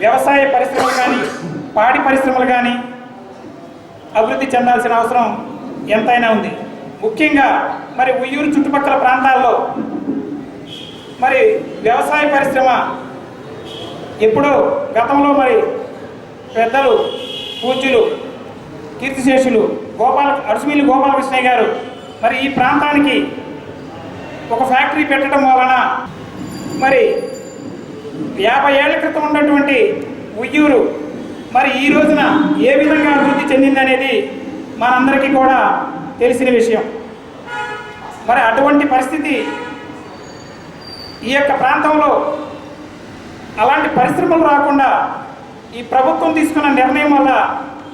వ్యవసాయ పరిశ్రమలు కానీ పాడి పరిశ్రమలు కానీ అభివృద్ధి చెందాల్సిన అవసరం ఎంతైనా ఉంది. ముఖ్యంగా మరి ఉయ్యూరు చుట్టుపక్కల ప్రాంతాల్లో మరి వ్యవసాయ పరిశ్రమ ఎప్పుడో గతంలో మరి పెద్దలు పూజ్యులు కీర్తిశేషులు గోపాల అడుసుమిల్లి గోపాలకృష్ణయ్య గారు మరి ఈ ప్రాంతానికి ఒక ఫ్యాక్టరీ పెట్టడం వలన మరి యాభై ఏళ్ళ క్రితం ఉన్నటువంటి ఉయ్యూరు మరి ఈ రోజున ఏ విధంగా అభివృద్ధి చెందిందనేది మనందరికీ కూడా తెలిసిన విషయం. మరి అటువంటి పరిస్థితి ఈ యొక్క ప్రాంతంలో అలాంటి పరిశ్రమలు రాకుండా ఈ ప్రభుత్వం తీసుకున్న నిర్ణయం వల్ల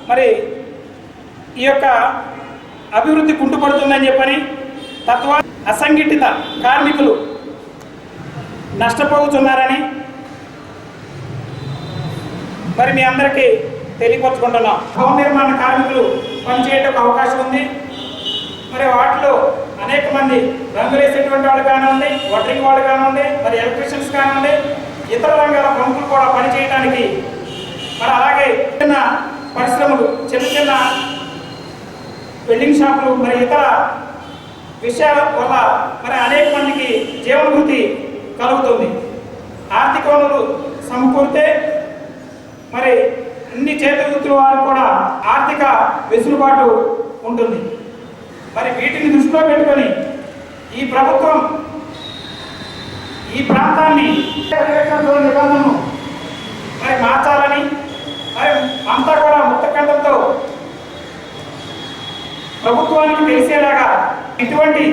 మరి ఈ యొక్క అభివృద్ధి కుంటుపడుతుందని చెప్పని తత్వ అసంఘటిత కార్మికులు నష్టపోతున్నారని మరి మీ అందరికీ తెలియపరచుకుంటున్నాం. భవన నిర్మాణ కార్మికులు పనిచేయటకు అవకాశం ఉంది. మరి వాటిలో అనేక మంది రంగులు వేసేటువంటి వాళ్ళు కానివ్వండి వడ్రింగ్ వాళ్ళు కానివ్వండి మరి ఎలక్ట్రీషియన్స్ కానివ్వండి ఇతర రంగాల ప్రముఖులు కూడా పనిచేయడానికి మరి అలాగే చిన్న పరిశ్రమలు చిన్న చిన్న వెల్డింగ్ షాపులు మరి ఇతర విషయాల వల్ల మరి అనేక మందికి జీవనభృతి కలుగుతుంది. ఆర్థిక వనరులు సమకూరితే మరి అన్ని చేత వృత్తుల వారు కూడా ఆర్థిక వెసులుబాటు ఉంటుంది. మరి వీటిని దృష్టిలో పెట్టుకొని ఈ ప్రభుత్వం ఈ ప్రాంతాన్ని నిబంధనను మరి మార్చాలని మరి అంతా కూడా ముక్తకంఠంతో ప్రభుత్వానికి తెలిసేలాగా ఇటువంటి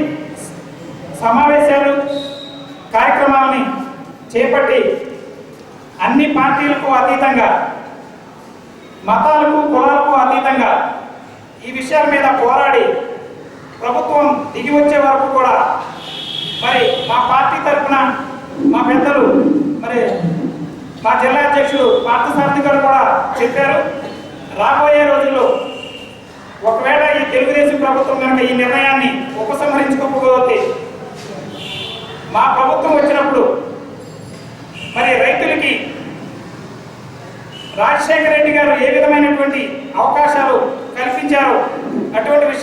సమావేశాలు కార్యక్రమాలని చేపట్టి అన్ని పార్టీలకు అతీతంగా మతాలకు కులాలకు అతీతంగా ఈ విషయాల మీద పోరాడి ప్రభుత్వం దిగి వచ్చే వరకు కూడా మరి మా పార్టీ తరఫున మా పెద్దలు మరి మా జిల్లా అధ్యక్షుడు పార్థసారథి గారు కూడా చెప్పారు. రాబోయే రోజుల్లో ఒకవేళ ఈ తెలుగుదేశం ప్రభుత్వం కనుక ఈ నిర్ణయాన్ని ఉపసంహరించుకోకపోతే మా ప్రభుత్వం వచ్చినప్పుడు మరి రైతులకి రాజశేఖర రెడ్డి గారు ఏ విధమైనటువంటి అవకాశాలు కల్పించారో? అటువంటి విషయం